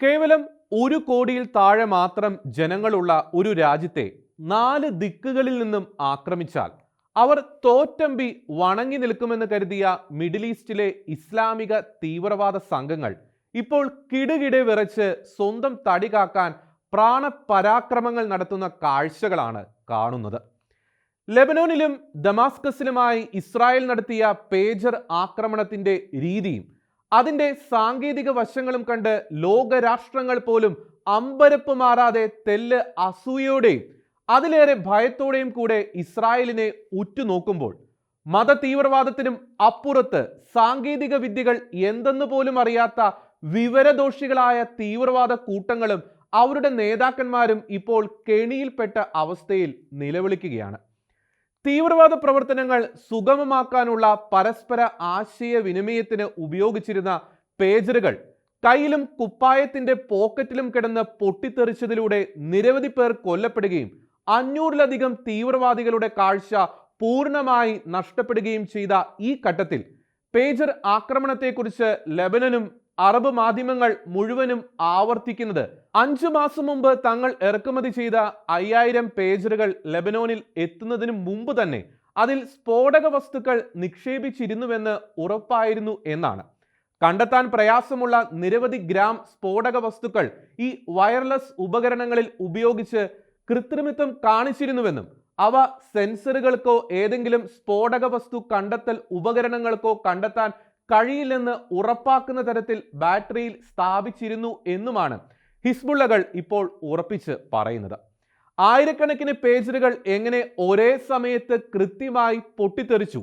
കേവലം ഒരു കോടിയിൽ താഴെ മാത്രം ജനങ്ങളുള്ള ഒരു രാജ്യത്തെ നാല് ദിക്കുകളിൽ നിന്നും ആക്രമിച്ചാൽ അവർ തോറ്റമ്പി വണങ്ങി നിൽക്കുമെന്ന് കരുതിയ മിഡിൽ ഈസ്റ്റിലെ ഇസ്ലാമിക തീവ്രവാദ സംഘങ്ങൾ ഇപ്പോൾ കിടുകിടെ വിറച്ച് സ്വന്തം തടി കാക്കാൻ പ്രാണപരാക്രമങ്ങൾ നടത്തുന്ന കാഴ്ചകളാണ് കാണുന്നത്. ലെബനോനിലും ദമാസ്കസിലുമായി ഇസ്രായേൽ നടത്തിയ പേജർ ആക്രമണത്തിന്റെ രീതിയും അതിന്റെ സാങ്കേതിക വശങ്ങളും കണ്ട് ലോകരാഷ്ട്രങ്ങൾ പോലും അമ്പരപ്പ് മാറാതെ തെല്ല് അസൂയയോടെയും അതിലേറെ ഭയത്തോടെയും കൂടെ ഇസ്രായേലിനെ ഉറ്റുനോക്കുമ്പോൾ മത തീവ്രവാദത്തിനും അപ്പുറത്ത് സാങ്കേതിക വിദ്യകൾ എന്തെന്ന് പോലും അറിയാത്ത വിവരദോഷികളായ തീവ്രവാദ കൂട്ടങ്ങളും അവരുടെ നേതാക്കന്മാരും ഇപ്പോൾ കെണിയിൽപ്പെട്ട അവസ്ഥയിൽ നിലവിളിക്കുകയാണ്. തീവ്രവാദ പ്രവർത്തനങ്ങൾ സുഗമമാക്കാനുള്ള പരസ്പര ആശയവിനിമയത്തിന് ഉപയോഗിച്ചിരുന്ന പേജറുകൾ കയ്യിലും കുപ്പായത്തിന്റെ പോക്കറ്റിലും കിടന്ന് പൊട്ടിത്തെറിച്ചതിലൂടെ നിരവധി പേർ കൊല്ലപ്പെടുകയും അഞ്ഞൂറിലധികം തീവ്രവാദികളുടെ കാഴ്ച പൂർണമായി നഷ്ടപ്പെടുകയും ചെയ്ത ഈ ഘട്ടത്തിൽ പേജർ ആക്രമണത്തെക്കുറിച്ച് ലെബനനും അറബ് മാധ്യമങ്ങൾ മുഴുവനും ആവർത്തിക്കുന്നത്. അഞ്ചു മാസം മുമ്പ് തങ്ങൾ ഇറക്കുമതി ചെയ്ത അയ്യായിരം പേജറുകൾ ലെബനോനിൽ എത്തുന്നതിന് മുമ്പ് തന്നെ അതിൽ സ്ഫോടക വസ്തുക്കൾ നിക്ഷേപിച്ചിരുന്നുവെന്ന് ഉറപ്പായിരുന്നു എന്നാണ്. കണ്ടെത്താൻ പ്രയാസമുള്ള നിരവധി ഗ്രാം സ്ഫോടക വസ്തുക്കൾ ഈ വയർലെസ് ഉപകരണങ്ങളിൽ ഉപയോഗിച്ച് കൃത്രിമത്വം കാണിച്ചിരുന്നുവെന്നും അവ സെൻസറുകൾക്കോ ഏതെങ്കിലും സ്ഫോടക വസ്തു കണ്ടെത്തൽ ഉപകരണങ്ങൾക്കോ കണ്ടെത്താൻ കഴിയില്ലെന്ന് ഉറപ്പാക്കുന്ന തരത്തിൽ ബാറ്ററിയിൽ സ്ഥാപിച്ചിരുന്നു എന്നുമാണ് ഹിസ്ബുള്ളകൾ ഇപ്പോൾ ഉറപ്പിച്ച് പറയുന്നത്. ആയിരക്കണക്കിന് പേജറുകൾ എങ്ങനെ ഒരേ സമയത്ത് കൃത്യമായി പൊട്ടിത്തെറിച്ചു?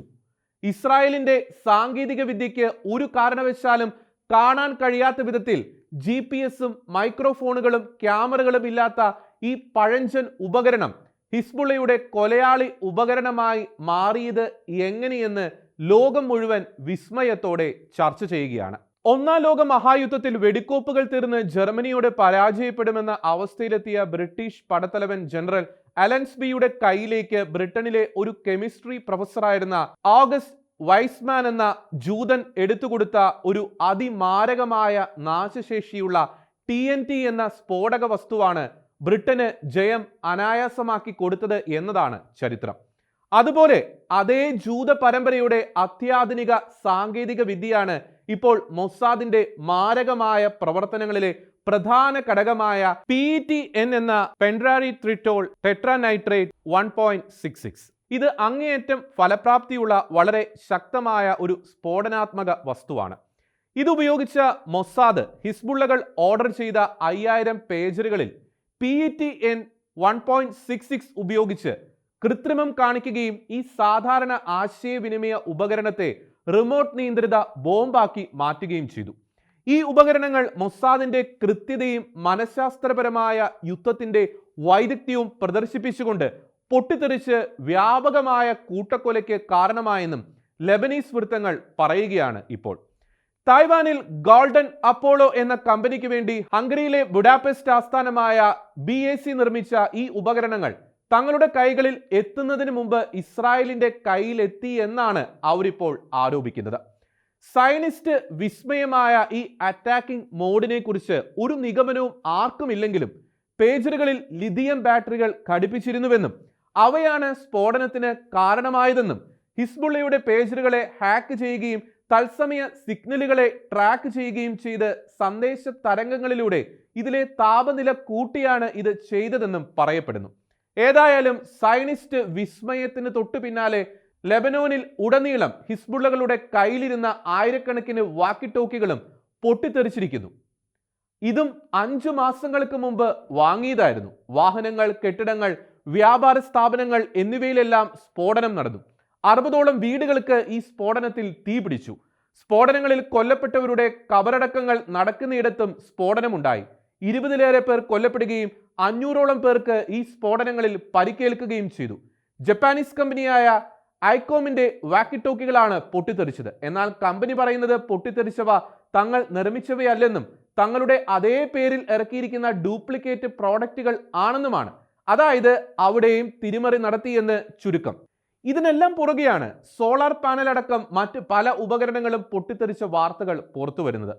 ഇസ്രായേലിന്റെ സാങ്കേതിക വിദ്യയ്ക്ക് ഒരു കാരണവശാലും കാണാൻ കഴിയാത്ത വിധത്തിൽ ജി പി എസും മൈക്രോഫോണുകളും ക്യാമറകളും ഇല്ലാത്ത ഈ പഴഞ്ചൻ ഉപകരണം ഹിസ്ബുള്ളയുടെ കൊലയാളി ഉപകരണമായി മാറിയത് എങ്ങനെയെന്ന് ലോകം മുഴുവൻ വിസ്മയത്തോടെ ചർച്ച ചെയ്യുകയാണ്. ഒന്നാം ലോക മഹായുദ്ധത്തിൽ വെടിക്കോപ്പുകൾ തീർന്ന് ജർമ്മനിയോട് പരാജയപ്പെടുമെന്ന അവസ്ഥയിലെത്തിയ ബ്രിട്ടീഷ് പടത്തലവൻ ജനറൽ അലൻസ്ബിയുടെ കയ്യിലേക്ക് ബ്രിട്ടനിലെ ഒരു കെമിസ്ട്രി പ്രൊഫസറായിരുന്ന ഓഗസ്റ്റ് വൈസ്മാൻ എന്ന ജൂതൻ എടുത്തുകൊടുത്ത ഒരു അതിമാരകമായ നാശശേഷിയുള്ള ടി എൻ ടി എന്ന സ്ഫോടക വസ്തുവാണ് ബ്രിട്ടന് ജയം അനായാസമാക്കി കൊടുത്തത് എന്നതാണ് ചരിത്രം. അതുപോലെ അതേ ജൂത പരമ്പരയുടെ അത്യാധുനിക സാങ്കേതിക വിദ്യയാണ് ഇപ്പോൾ മൊസാദിന്റെ മാരകമായ പ്രവർത്തനങ്ങളിലെ പ്രധാന ഘടകമായ പി ടി എൻ എന്ന pentaerythritol tetranitrate one point six six. ഇത് അങ്ങേയറ്റം ഫലപ്രാപ്തിയുള്ള വളരെ ശക്തമായ ഒരു സ്ഫോടനാത്മക വസ്തുവാണ്. ഇതുപയോഗിച്ച മൊസാദ് ഹിസ്ബുള്ളകൾ ഓർഡർ ചെയ്ത അയ്യായിരം പേജറുകളിൽ P T N one point six six ഉപയോഗിച്ച് കൃത്രിമം കാണിക്കുകയും ഈ സാധാരണ ആശയവിനിമയ ഉപകരണത്തെ റിമോട്ട് നിയന്ത്രിത ബോംബാക്കി മാറ്റുകയും ചെയ്തു. ഈ ഉപകരണങ്ങൾ മൊസാദിന്റെ കൃത്യതയും മനഃശാസ്ത്രപരമായ യുദ്ധത്തിന്റെ വൈദഗ്ധ്യവും പ്രദർശിപ്പിച്ചുകൊണ്ട് പൊട്ടിത്തെറിച്ച് വ്യാപകമായ കൂട്ടക്കൊലയ്ക്ക് കാരണമായെന്നും ലെബനീസ് വൃത്തങ്ങൾ പറയുകയാണ് ഇപ്പോൾ. തായ്വാനിൽ ഗോൾഡൻ അപ്പോളോ എന്ന കമ്പനിക്ക് വേണ്ടി ഹംഗറിയിലെ ബുഡാപെസ്റ്റ് ആസ്ഥാനമായ ബി നിർമ്മിച്ച ഈ ഉപകരണങ്ങൾ തങ്ങളുടെ കൈകളിൽ എത്തുന്നതിന് മുമ്പ് ഇസ്രായേലിന്റെ കയ്യിലെത്തി എന്നാണ് അവരിപ്പോൾ ആരോപിക്കുന്നത്. സയനിസ്റ്റ് വിസ്മയമായ ഈ അറ്റാക്കിംഗ് മോഡിനെ കുറിച്ച് ഒരു നിഗമനവും ആർക്കുമില്ലെങ്കിലും പേജറുകളിൽ ലിഥിയം ബാറ്ററികൾ ഘടിപ്പിച്ചിരുന്നുവെന്നും അവയാണ് സ്ഫോടനത്തിന് കാരണമായതെന്നും ഹിസ്ബുള്ളയുടെ പേജറുകളെ ഹാക്ക് ചെയ്യുകയും തത്സമയ സിഗ്നലുകളെ ട്രാക്ക് ചെയ്യുകയും ചെയ്ത് സന്ദേശ തരംഗങ്ങളിലൂടെ ഇതിലെ താപനില കൂട്ടിയാണ് ഇത് ചെയ്തതെന്നും പറയപ്പെടുന്നു. ഏതായാലും സൈനിസ്റ്റ് വിസ്മയത്തിന് തൊട്ടു പിന്നാലെ ലെബനോനിൽ ഉടനീളം ഹിസ്ബുള്ളകളുടെ കയ്യിലിരുന്ന ആയിരക്കണക്കിന് വാക്കി ടോക്കികളും പൊട്ടിത്തെറിച്ചിരിക്കുന്നു. ഇതും അഞ്ചു മാസങ്ങൾക്ക് മുമ്പ് വാങ്ങിയതായിരുന്നു. വാഹനങ്ങൾ കെട്ടിടങ്ങൾ വ്യാപാര സ്ഥാപനങ്ങൾ എന്നിവയിലെല്ലാം സ്ഫോടനം നടന്നു. അറുപതോളം വീടുകൾക്ക് ഈ സ്ഫോടനത്തിൽ തീ പിടിച്ചു. സ്ഫോടനങ്ങളിൽ കൊല്ലപ്പെട്ടവരുടെ കബറടക്കങ്ങൾ നടക്കുന്നയിടത്തും സ്ഫോടനമുണ്ടായി. ഇരുപതിലേറെ പേർ കൊല്ലപ്പെടുകയും അഞ്ഞൂറോളം പേർക്ക് ഈ സ്ഫോടനങ്ങളിൽ പരിക്കേൽക്കുകയും ചെയ്തു. ജപ്പാനീസ് കമ്പനിയായ ഐക്കോമിന്റെ വാക്കിട്ടോക്കികളാണ് പൊട്ടിത്തെറിച്ചത്. എന്നാൽ കമ്പനി പറയുന്നത് പൊട്ടിത്തെറിച്ചവ തങ്ങൾ നിർമ്മിച്ചവയല്ലെന്നും തങ്ങളുടെ അതേ പേരിൽ ഇറക്കിയിരിക്കുന്ന ഡ്യൂപ്ലിക്കേറ്റ് പ്രോഡക്റ്റുകൾ ആണെന്നുമാണ്. അതായത് അവിടെയും തിരിമറി നടത്തിയെന്ന് ചുരുക്കം. ഇതിനെല്ലാം പുറകെയാണ് സോളാർ പാനൽ അടക്കം മറ്റ് പല ഉപകരണങ്ങളും പൊട്ടിത്തെറിച്ച വാർത്തകൾ പുറത്തു വരുന്നത്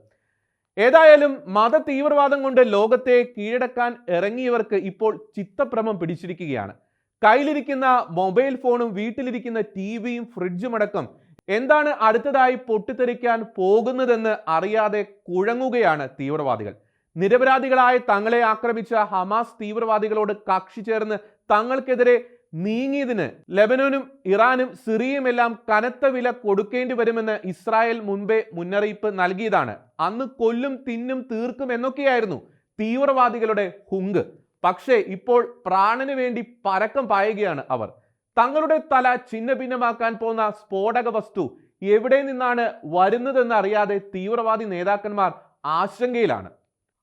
ഏതായാലും മത തീവ്രവാദം കൊണ്ട് ലോകത്തെ കീഴടക്കാൻ ഇറങ്ങിയവർക്ക് ഇപ്പോൾ ചിത്തഭ്രമം പിടിച്ചിരിക്കുകയാണ്. കയ്യിലിരിക്കുന്ന മൊബൈൽ ഫോണും വീട്ടിലിരിക്കുന്ന ടി വിയും ഫ്രിഡ്ജും അടക്കം എന്താണ് അടുത്തതായി പൊട്ടിത്തെറിക്കാൻ പോകുന്നതെന്ന് അറിയാതെ കുഴങ്ങുകയാണ് തീവ്രവാദികൾ. നിരപരാധികളായ തങ്ങളെ ആക്രമിച്ച ഹമാസ് തീവ്രവാദികളോട് കക്ഷി ചേർന്ന് തങ്ങൾക്കെതിരെ നീങ്ങിയതിന് ലെബനോനും ഇറാനും സിറിയുമെല്ലാം കനത്ത വില കൊടുക്കേണ്ടി വരുമെന്ന് ഇസ്രായേൽ മുൻപേ മുന്നറിയിപ്പ് നൽകിയതാണ്. അന്ന് കൊല്ലും തിന്നും തീർക്കും എന്നൊക്കെയായിരുന്നു തീവ്രവാദികളുടെ ഹുങ്ക്. പക്ഷേ ഇപ്പോൾ പ്രാണന് വേണ്ടി പരക്കം പായുകയാണ് അവർ. തങ്ങളുടെ തല ചിന്ന ഭിന്നമാക്കാൻ പോകുന്ന സ്ഫോടക വസ്തു എവിടെ നിന്നാണ് വരുന്നതെന്ന് അറിയാതെ തീവ്രവാദി നേതാക്കന്മാർ ആശങ്കയിലാണ്.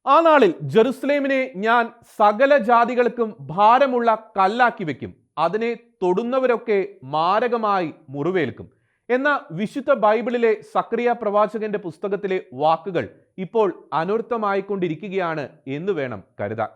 ആ നാളിൽ ജെറുസലേമിനെ ഞാൻ സകല ജാതികൾക്കും ഭാരമുള്ള കല്ലാക്കി വെക്കും. അതിനെ തൊടുന്നവരൊക്കെ മാരകമായി മുറിവേൽക്കും. എന്ന വിശുദ്ധ ബൈബിളിലെ സക്രിയ പ്രവാചകന്റെ പുസ്തകത്തിലെ വാക്കുകൾ ഇപ്പോൾ അനർത്ഥമായിക്കൊണ്ടിരിക്കുകയാണ് എന്ന് വേണം കരുതാൻ.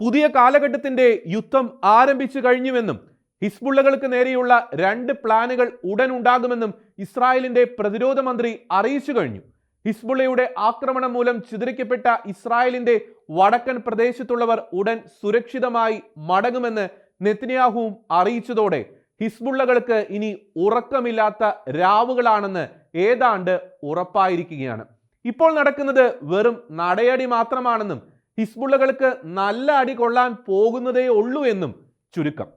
പുതിയ കാലഘട്ടത്തിന്റെ യുദ്ധം ആരംഭിച്ചു കഴിഞ്ഞുവെന്നും ഹിസ്ബുള്ളകൾക്ക് നേരെയുള്ള രണ്ട് പ്ലാനുകൾ ഉടൻ ഉണ്ടാകുമെന്നും ഇസ്രായേലിന്റെ പ്രതിരോധ മന്ത്രി അറിയിച്ചു കഴിഞ്ഞു. ഹിസ്ബുള്ളയുടെ ആക്രമണം മൂലം ചിതറിക്കപ്പെട്ട ഇസ്രായേലിന്റെ വടക്കൻ പ്രദേശത്തുള്ളവർ ഉടൻ സുരക്ഷിതമായി മടങ്ങുമെന്ന് നെത്ന്യാഹുവും അറിയിച്ചതോടെ ഹിസ്ബുള്ളകൾക്ക് ഇനി ഉറക്കമില്ലാത്ത രാവുകളാണെന്ന് ഏതാണ്ട് ഉറപ്പായിരിക്കുകയാണ്. ഇപ്പോൾ നടക്കുന്നത് വെറും നടയടി മാത്രമാണെന്നും ഹിസ്ബുള്ളകൾക്ക് നല്ല അടി കൊള്ളാൻ പോകുന്നതേ ഉള്ളൂ എന്നും ചുരുക്കം.